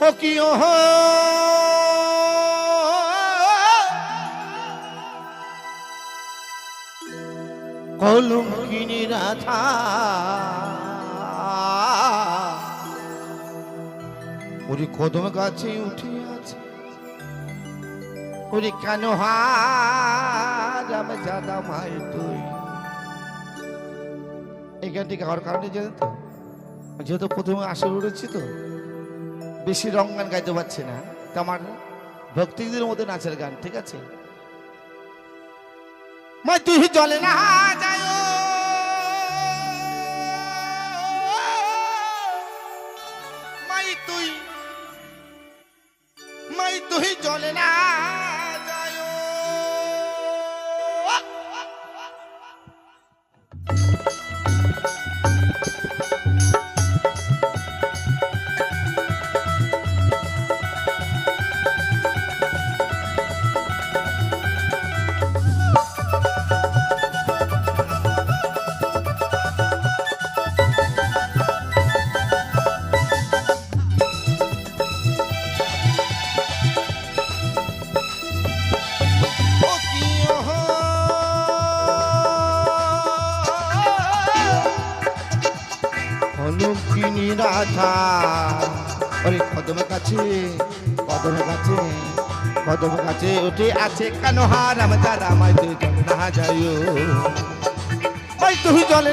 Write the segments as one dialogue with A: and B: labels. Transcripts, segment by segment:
A: ও কি ও হো। কলম কিনি রাধা। ওরে কদম গাছে উঠে আছে ওরে কেন হারাম জাদা মাই তুই? এই গানটি গাওয়ার কারণে জানেন তো? যেহেতু প্রথমে আসর উঠেছি তো। বেশি রং গান গাইতে পারছি না। তো ভক্তিদের মধ্যে নাচের গান, ঠিক আছে? মাই তুই জলে না মাই, তুই মাই, তুই জলে না রাধা। ওরে কদম কাছে কদম কাছে কদম কাছে উঠে আছে কেন হারাম তারা মাই তুই জল তুই জল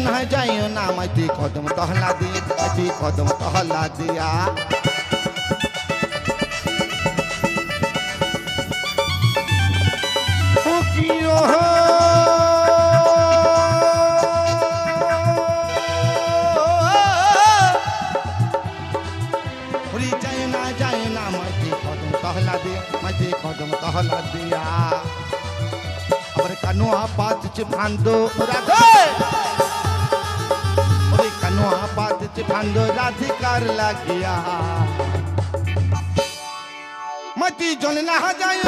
A: উড়ি যাই না যাইও না মাইতি কদম তহলা দি মাইতি কদম তহলা দিয়া ও কি ওহো উড়ি যাই না যাই না মাইতি কানুয়া বাজছে ভান্ডো রাধিকার লাগিয়া। মতি জন না যায়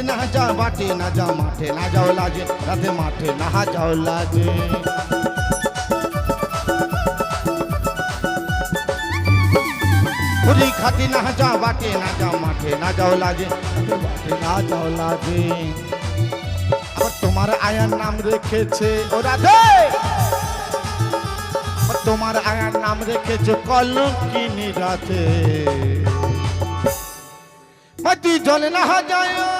A: মাঠে না যা বাটে না যা মাঠে না যাও লাগে, রাতে মাঠে না যাও লাগে। ঘুরি খাতে না যা বাটে না যা মাঠে না যাও লাগে মাঠে না যাও লাগে। আবার তোমার আয়ার নাম রেখেছে, ও রাধে! তোমার আয়ার নাম রেখেছে, কলঙ্কিনী রাতে মতি জলে না যায়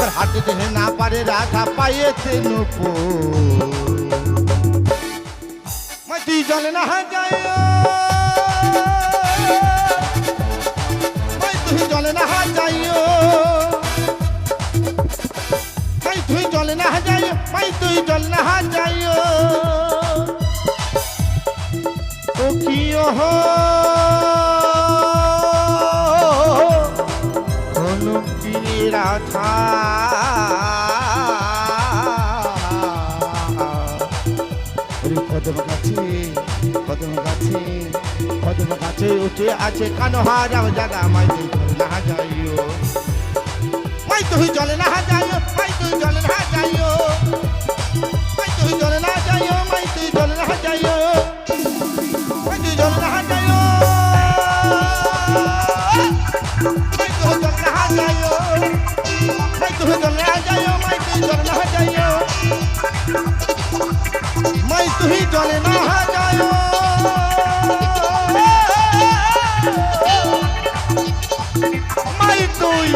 A: আবার হাঁটিতে হে না পারে রাধা পায়েতে নুপো তুই জলে না যায় তুই জলে না যাইও তুই জলে না যাইও মাই তুই জলে না যাইও কদম গাছে কদম গাছে কদম গাছে উঠে আছে কানোহার আমার দাদা মাই তুই জলে না যাইও মাই তুই জলে না যাইও মাই তুই জলে না যাইও মাই তুই জলে না যাইও মাই তুই জলে না যাইও মাই তুই জলে না যাইও মাই তুই জলে না যাইও মাই তুই জলে না যাইও মাই তুই জলে না যাইও তুমি জলে না যায়। মাই তুই